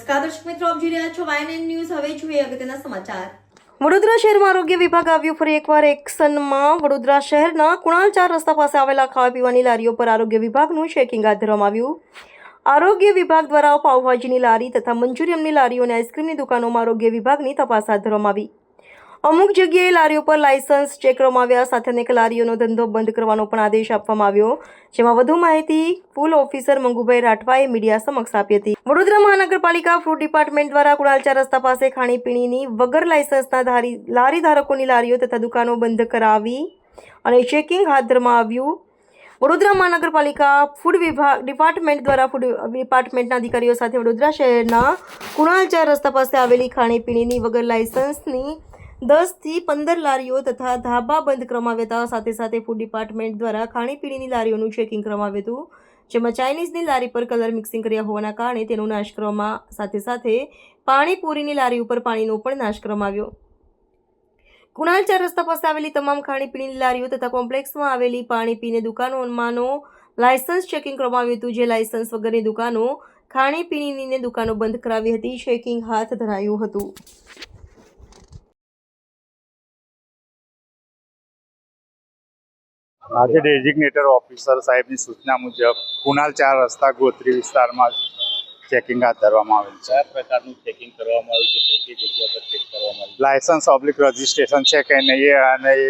નમસ્કાર, દર્શક મિત્રો, આપ જોઈ રહ્યા છો વાયએનએન ન્યૂઝ હવે જોઈએ અગત્યના સમાચાર. વડોદરા શહેરમાં આરોગ્ય વિભાગ આવ્યું. ફરી એકવાર એક્શનમાં વડોદરા શહેરના કુણાલ ચાર રસ્તા પાસે આવેલા ખાવા પીવાની લારીઓ પર આરોગ્ય વિભાગનું ચેકિંગ હાથ ધરવામાં આવ્યું. આરોગ્ય વિભાગ દ્વારા પાવભાજીની લારી તથા મંચુરિયમની લારીઓ અને આઈસ્ક્રીમની દુકાનોમાં આરોગ્ય વિભાગની તપાસ હાથ ધરવામાં આવી. અમુક જગ્યાએ લારીઓ પર લાયસન્સ ચેક કરવામાં આવ્યા સાથે અનેક લારીઓનો ધંધો બંધ કરવાનો પણ આદેશ આપવામાં આવ્યો. જેમાં વધુ માહિતી ફૂલ ઓફિસર મંગુભાઈ રાઠવાએ મીડિયા સમક્ષ આપી હતી. વડોદરા મહાનગરપાલિકા ફૂડ ડિપાર્ટમેન્ટ દ્વારા કુણાલચા રસ્તા પાસે ખાણીપીણીની વગર લાયસન્સના ધારી, લારી ધારકોની લારીઓ તથા દુકાનો બંધ કરાવી અને ચેકિંગ હાથ ધરવામાં આવ્યું. વડોદરા મહાનગરપાલિકા ફૂડ વિભાગ, ડિપાર્ટમેન્ટ દ્વારા ફૂડ ડિપાર્ટમેન્ટના અધિકારીઓ સાથે વડોદરા શહેરના કુણાલચાર રસ્તા પાસે આવેલી ખાણીપીણીની વગર લાયસન્સની દસથી પંદર લારીઓ તથા ધાબા બંધ કરવામાં સાથે સાથે ફૂડ ડિપાર્ટમેન્ટ દ્વારા ખાણીપીણીની લારીઓનું ચેકિંગ કરવામાં હતું. જેમાં ચાઇનીઝની લારી પર કલર મિક્સિંગ કર્યા હોવાના કારણે તેનો નાશ કરવામાં, સાથે સાથે પાણીપુરીની લારી ઉપર પાણીનો પણ નાશ કરવામાં આવ્યો. કુણાલ ચાર રસ્તા પાસે આવેલી તમામ ખાણીપીણીની લારીઓ તથા કોમ્પ્લેક્સમાં આવેલી પાણી પીને દુકાનોમાંનો લાયસન્સ ચેકિંગ કરવામાં હતું, જે લાયસન્સ વગરની દુકાનો ખાણીપીણીની દુકાનો બંધ કરાવી હતી. ચેકિંગ હાથ ધરાયું હતું. આજે ડેઝિગ્નેટર ઓફિસર સાહેબની સૂચના મુજબ કુનાલ ચાર રસ્તા ગોત્રી વિસ્તારમાં ચેકિંગ હાથ ધરવામાં આવેલ છે. પ્રકારનું ચેકિંગ કરવામાં આવ્યું છે. કઈ કઈ જગ્યા પર ચેક કરવામાં આવ્યું લાયસન્સ ઓબ્લિક રજિસ્ટ્રેશન છે કે નહીં અને એ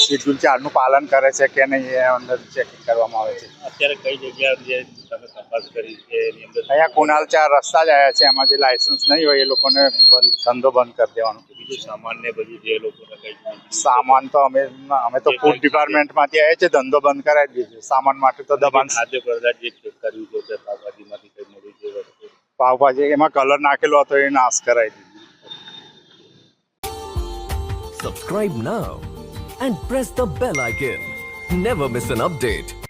શિડ્યુલ ચારનું પાલન કરે છે કે નહીં એ અંદર ચેકિંગ કરવામાં આવે છે. અત્યારે કઈ જગ્યા જે તમે તપાસ કરી છે એની અંદર અહીંયા કુનાલ ચાર રસ્તા જ આવ્યા છે. એમાં જે લાયસન્સ નહીં હોય એ લોકોને ધંધો બંધ કરી દેવાનો. બીજું સામાન ને બધું જે લોકોને કઈ સામાન તો અમે અમે તો ફૂડ ડિપાર્ટમેન્ટમાંથી આવ્યા છે ધંધો બંધ કરાવી દીધો સામાન માટે તો દબાણ ખાદ્ય પદાર્થ જે ચેક કર્યું છે તે શાકભાજીમાંથી કઈ મળી છે વસ્તુ પાવભાજી એમાં કલર નાખેલો હતો એ નાશ કરાવી દીધો. Subscribe now and press the bell icon never miss an update.